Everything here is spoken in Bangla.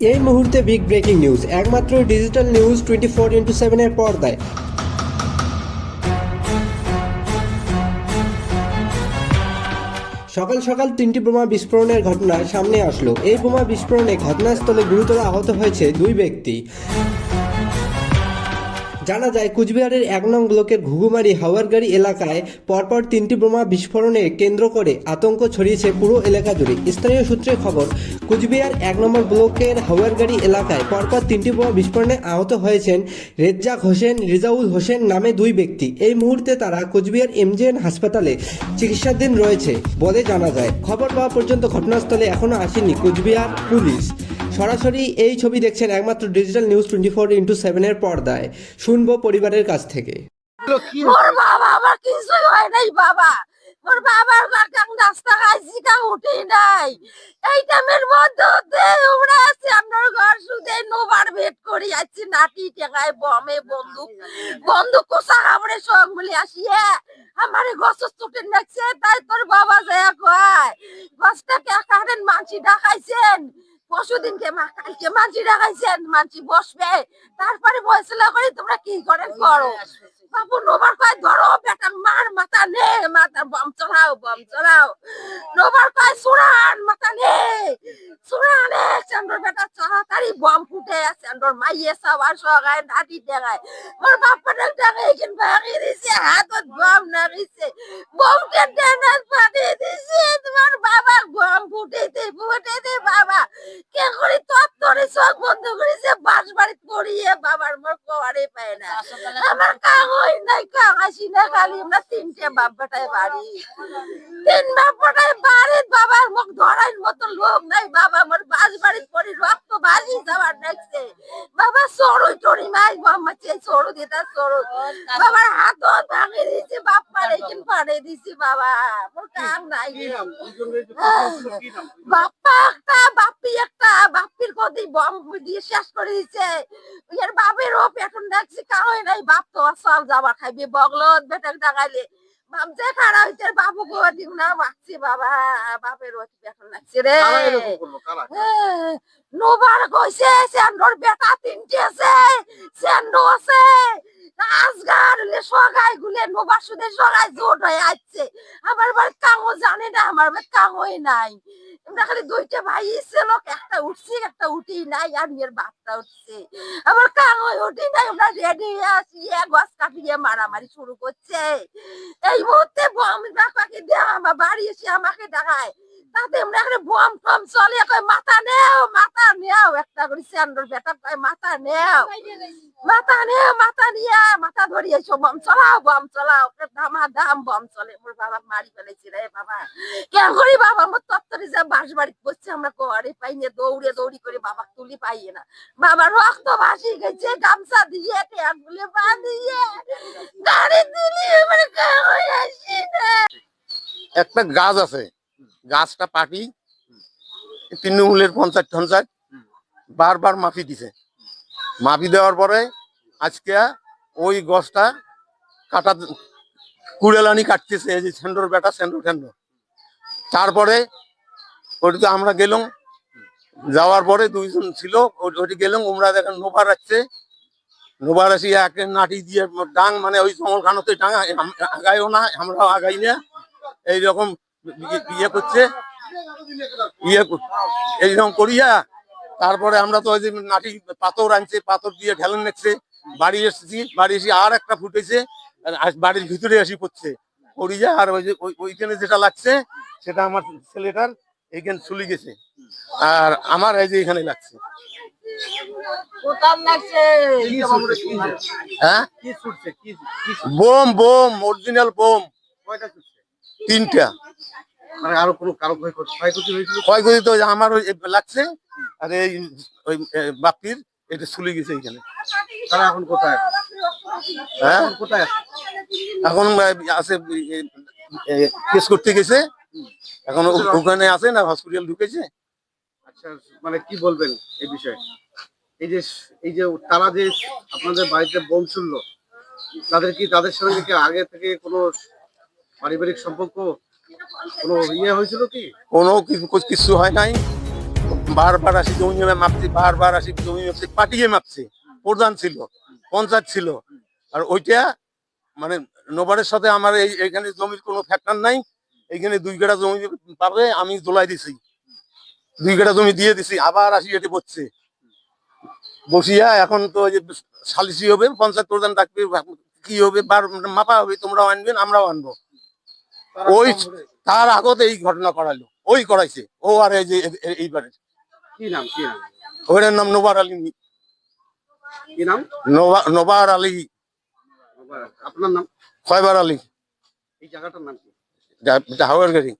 এই মুহূর্তে বিগ ব্রেকিং নিউজ একমাত্র digital news twenty four into সেভেনের পর্দায়। সকাল সকাল তিনটি বোমা বিস্ফোরণের ঘটনা সামনে আসলো। এই বোমা বিস্ফোরণে ঘটনাস্থলে গুরুতর আহত হয়েছে দুই ব্যক্তি। জানা যায়, কুচবিহারের এক নং ব্লকের ঘুঘুমারি হাওয়ারগাড়ি এলাকায় পরপর তিনটি বোমা বিস্ফোরণে কেন্দ্র করে আতঙ্ক ছড়িয়েছে পুরো এলাকা জুড়ে। স্থানীয় সূত্রে খবর, কুচবিহার এক নম্বর ব্লকের হাওয়ারগাড়ি এলাকায় পরপর তিনটি বোমা বিস্ফোরণে আহত হয়েছেন রেজ্জাক হোসেন রিজাউল হোসেন নামে দুই ব্যক্তি। এই মুহূর্তে তারা কুচবিহার এমজেএন হাসপাতালে চিকিৎসাধীন রয়েছে বলে জানা যায়। খবর পাওয়া পর্যন্ত ঘটনাস্থলে এখনও আসেনি কুচবিহার পুলিশ। সরাসরি এই ছবি দেখছেন একমাত্র digital news twenty four into সেভেনের পর্দায়। শুনব পরিবারের কাছ থেকে। ওর বাবা হয় নাই, বাবা। ওর উঠি নাই ঘর ভেট করি গছ তাই তোর বাবা ডাকাইছেন। পরশুদিনকে মা কালকে মানছি ডাকাইছেন মানছি বসবে। তারপরে ফয়সলা করে তোমরা কি করেন করো? বাবু নোবার কয় ধরো বেটা মার মাথা নে মাথা বম চলাও বম চলাও নোবার কয় সুরান মাথা নে সুরানে চন্দ্র বেটা তাড়াতাড়ি বম ফুটে চন্দ্র মাইয়ে সবার সগায় নাটি দেখায়। মোর বাপা ডাকে এখান ভাঙি দিছে হাতত বম নাগিছে বমকে ডেনাস পানি দিছে তোমার বাবা বম ফুটেতে ফুটেতে বাবা কে করি? তপ ধরে চোখ বন্ধ করেছে বাস বাড়ি পড়িয়ে বাবার মোর কোয়ারে পায় না। আমার কাগজ নাই কাগাসি না খালি আমরা তিনটে বাপ বেটায় বাড়ি। তিন বাপ বেটায় বাড়ির বাবার মুখ ধরার মতো লোক নাই বাবা আমার বাস বাড়ি পড়ি রক্ত বাজি যাওয়ার দেখছে। বাবা সরু টরি মাই বাবা চে সরু দিতা সরু। বাবার হাত ভাঙে দিয়েছে বাপ পারে কিন পাড়ে দিছি বাবা। মোর কাম নাই। বাপ্পা একটা বাপ্পি একটা বাপ্পির কদি বম দিয়ে শেষ করে দিছে এর বাপের ও পেটন দেখছি কাহই নাই। বাপ তো সব যাবার খাইবে বগলত বেটাক ডাকাইলে বাপ যে খাড়া হইছে বাবু গো দিও না বাচ্চি বাবা বাপের ও পেটন লাগছে রে। নোবার কইছে সেন্ডর বেটা তিনটে আছে সেন্ড আছে। আজগার লে সগাই গুলে নোবার সুদে সগাই জোট হয়ে আসছে। আমার বাড়ি কাঙো জানে না আমার বাড়ি কাঙোই নাই। আমরা খালি দুইটা ভাই ছিল একটা উঠছি, একটা উঠি নাই, আর মেয়ের বাপটা উঠছে। আবার কাঙোই উঠি নাই, আমরা রেডি আছি গছ কাটিয়ে মারামারি শুরু করছে। এই মুহূর্তে বম পাখি দেওয়া, আমার বাড়ি এসে আমাকে ডাকায় তাতে আমরা বম চলে, কয়, মাথা নেও মাথা নেও। একটা কয়, মাথা নেও মাথা নেও, মাথা মাথা এসো, বম চলাও বম চলাও। দামা বম চলে বাবা বাবা। বাবা আমার কোয়ারে পাই দৌড়ে দৌড়ি করে বাবা তুলি পাই না। বাবা রক্ত ভাসি গেছে, গামছা দিয়ে ট্যাগুলে একটা গাছ আছে গাছটা পাটি, তৃণমূলের পঞ্চায়েত পঞ্চায়েত বারবার মাফি দিছে। মাফি দেওয়ার পরে আজকে ওই গছটা কাটা কুড়েলানি কাটতেছে, এই যে সেন্ডর বেটা, সেন্ডর ঠেন্ডর তারপরে ওটিতে আমরা গেলাম, যাওয়ার পরে দুইজন ছিল ওটি গেলাম ওমরা দেখেন নোবার আসছে নোবার আসি এক নাটি দিয়ে ডাং মানে ওই জঙ্গল খানতে ডাং আগাইও না, আমরাও আগাই না। এইরকম ইয়ে- ইয়ে করছে ইয়ে এইরকম করিয়া তারপরে আমরা তো ওই যে নাটি পাথর আনছে পাথর দিয়ে ঢেলেন নেছে বাড়ি এসেছি বাড়ি এসে আর একটা ফুটেছে বাড়ির ভিতরে আসি পড়ছে। পড়িয়া আর ওই যে ওইখানে যেটা লাগছে সেটা আমার ছেলেটার এইখানে চলে গেছে। আর আমার এই যে এখানে লাগছে। লাগছে? হ্যাঁ? বোম বোম অরিজিনাল বোম। তিনটা। মানে আরও কোনো কারও ক্ষয় ক্ষতি- ক্ষয়ক্ষতি হয়েছিল? ক্ষয়ক্ষতি তো আমার ওই লাগছে আর এই ওই বাপির এটা চলে গেছে এইখানে তারা এখন কোথায়? হ্যাঁ? এখন কোথায় এখন আছে কেস করতে গেছে। এখন ওখানে আছে না হসপিটাল ঢুকেছে। আচ্ছা মানে কি বলবেন এই বিষয়ে? এই যে এই যে তারা যে আপনাদের বাড়িতে বোম ছুড়লো তাদের কি তাদের সঙ্গে কি আগে থেকে কোনো পারিবারিক সম্পর্ক কোনো ইয়ে হয়েছিল কি? কোনো কিছু হয় নাই। বারবার আসি জমি মাপছি, বারবার আসি জমি মাপছি, পাটিয়ে মাপছে। প্রধান ছিল, পঞ্চায়েত ছিল। আর ওইটা মানে নোবারের সাথে আমার এই এখানে জমির কোনো ফ্যাক্টর নাই। এইখানে দুই কাটা জমি পাবে, আমি দোলাই দিছি। দুই কাটা জমি দিয়ে দিছি, আবার আসি এটি বসছে। বসিয়া এখন তো যে সালিসি হবে, পঞ্চায়েত প্রধান ডাকবে, কি হবে, বার মাপা হবে, তোমরাও আনবেন, আমরাও আনব। ওই তার আগতে এই ঘটনা করালো ওই করাইছে। ও আর এই যে এইবারে। কি নাম কি নাম? ওইটার নাম নোবার আলী। কি নাম? নোবার আলী। আপনার নাম? খয়বার আলী। এই জায়গাটার নাম কি? গাড়ি